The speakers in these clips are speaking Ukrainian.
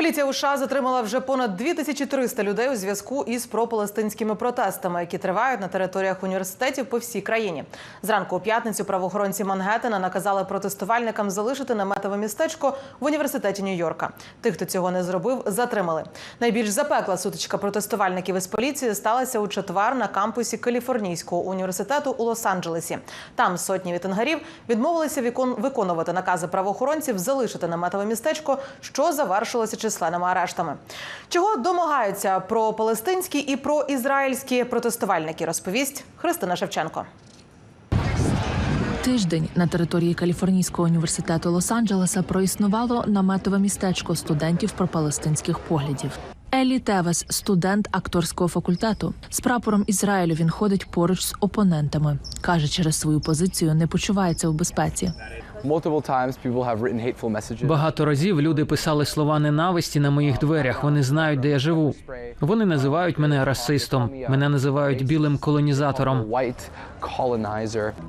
Поліція у США затримала вже понад 2300 людей у зв'язку із пропалестинськими протестами, які тривають на територіях університетів по всій країні. Зранку у п'ятницю правоохоронці Мангеттена наказали протестувальникам залишити наметове містечко в університеті Нью-Йорка. Тих, хто цього не зробив, затримали. Найбільш запекла сутичка протестувальників із поліцією сталася у четвер на кампусі Каліфорнійського університету у Лос-Анджелесі. Там сотні вітингарів відмовилися виконувати накази правоохоронців залишити наметове містечко, що завершилося численними арештами. Чого домагаються про палестинські і про ізраїльські протестувальники, розповість Христина Шевченко. Тиждень на території Каліфорнійського університету Лос-Анджелеса проіснувало наметове містечко студентів пропалестинських поглядів. Елі Тевес, студент акторського факультету. З прапором Ізраїлю він ходить поруч з опонентами. каже, через свою позицію не почувається в безпеці. Multiple times people have written hateful messages. Багато разів люди писали слова ненависті на моїх дверях. Вони знають, де я живу. Вони називають мене расистом. Мене називають білим колонізатором.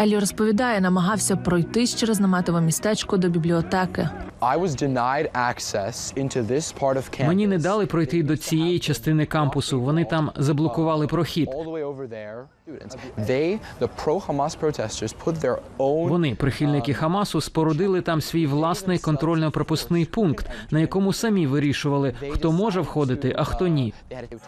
Елі розповідає, намагався пройтись через наметове містечко до бібліотеки. Мені не дали пройти до цієї частини кампусу. Вони там заблокували прохід. All the way over there. They, the pro-Hamas protesters, put their own Вони, прихильники Хамасу, спорудили там свій власний контрольно-пропускний пункт, на якому самі вирішували, хто може входити, а хто ні. They had to-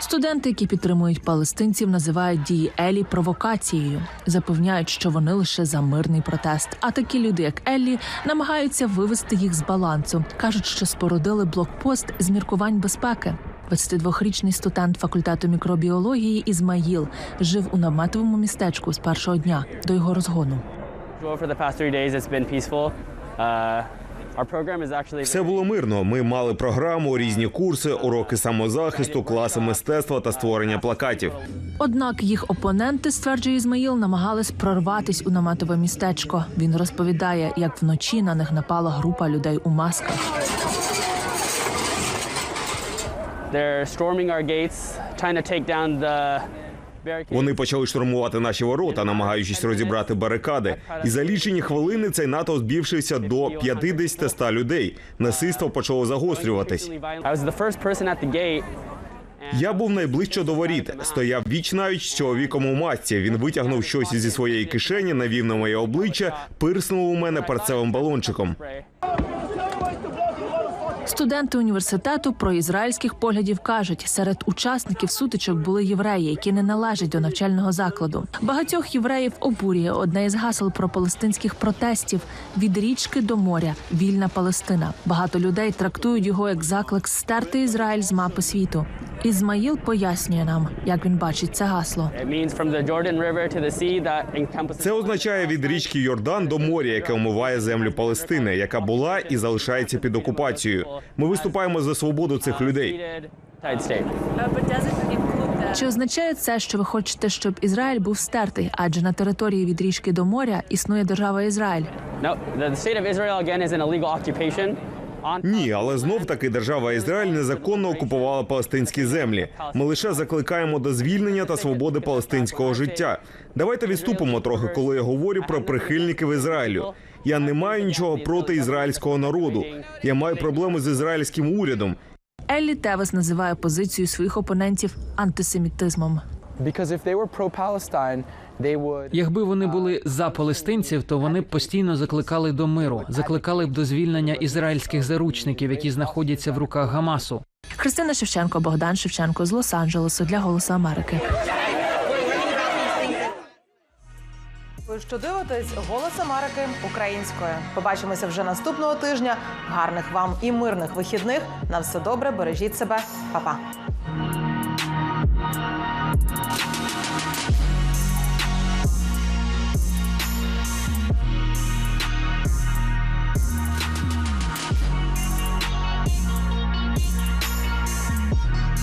Студенти, які підтримують палестинців, називають дії Елі провокацією. Запевняють, що вони лише за мирний протест. А такі люди, як Еллі, намагаються вивести їх з балансу. кажуть, що спорудили блокпост з міркувань безпеки. 22-річний студент факультету мікробіології Ізмаїл жив у наметовому містечку з першого дня до його розгону. Uh. Все було мирно. Ми мали програму, різні курси, уроки самозахисту, класи мистецтва та створення плакатів. Однак їх опоненти, стверджує Ізмаїл, намагались прорватись у наметове містечко. Він розповідає, як вночі на них напала група людей у масках. They're storming our gates, trying to take down the. Вони почали штурмувати наші ворота, намагаючись розібрати барикади. І за лічені хвилини цей натовп збільшився до 50-100 людей. Насильство почало загострюватись. Я був найближче до воріт. Стояв віч навіч з чоловіком у масці. Він витягнув щось зі своєї кишені, навів на моє обличчя, пирснув у мене парцевим балончиком. Студенти університету про ізраїльських поглядів кажуть, серед учасників сутичок були євреї, які не належать до навчального закладу. Багатьох євреїв обурює одне із гасел про палестинських протестів від річки до моря. Вільна Палестина. Багато людей трактують його як заклик стерти Ізраїль з мапи світу. Ізмаїл пояснює нам, як він бачить це гасло. Це означає від річки Йордан до моря, яке омиває землю Палестини, яка була і залишається під окупацією. Ми виступаємо за свободу цих людей. United Чи означає це, що ви хочете, щоб Ізраїль був стертий? Адже на території від річки до моря існує держава Ізраїль. Ні, але знов таки держава Ізраїль незаконно окупувала палестинські землі. Ми лише закликаємо до звільнення та свободи палестинського життя. Давайте відступимо трохи, коли я говорю про прихильників Ізраїлю. Я не маю нічого проти ізраїльського народу. Я маю проблеми з ізраїльським урядом. Еллі Тевес називає позицію своїх опонентів антисемітизмом. Because if they were pro-Palestine, they would. Якби вони були за палестинців, то вони б постійно закликали до миру, закликали б до звільнення ізраїльських заручників, які знаходяться в руках Гамасу. Христина Шевченко, Богдан Шевченко з Лос-Анджелесу для Голосу Америки. Ви що дивитесь голос Америки українською. Побачимося вже наступного тижня. Гарних вам і мирних вихідних. На все добре, бережіть себе, Па-па. Bye.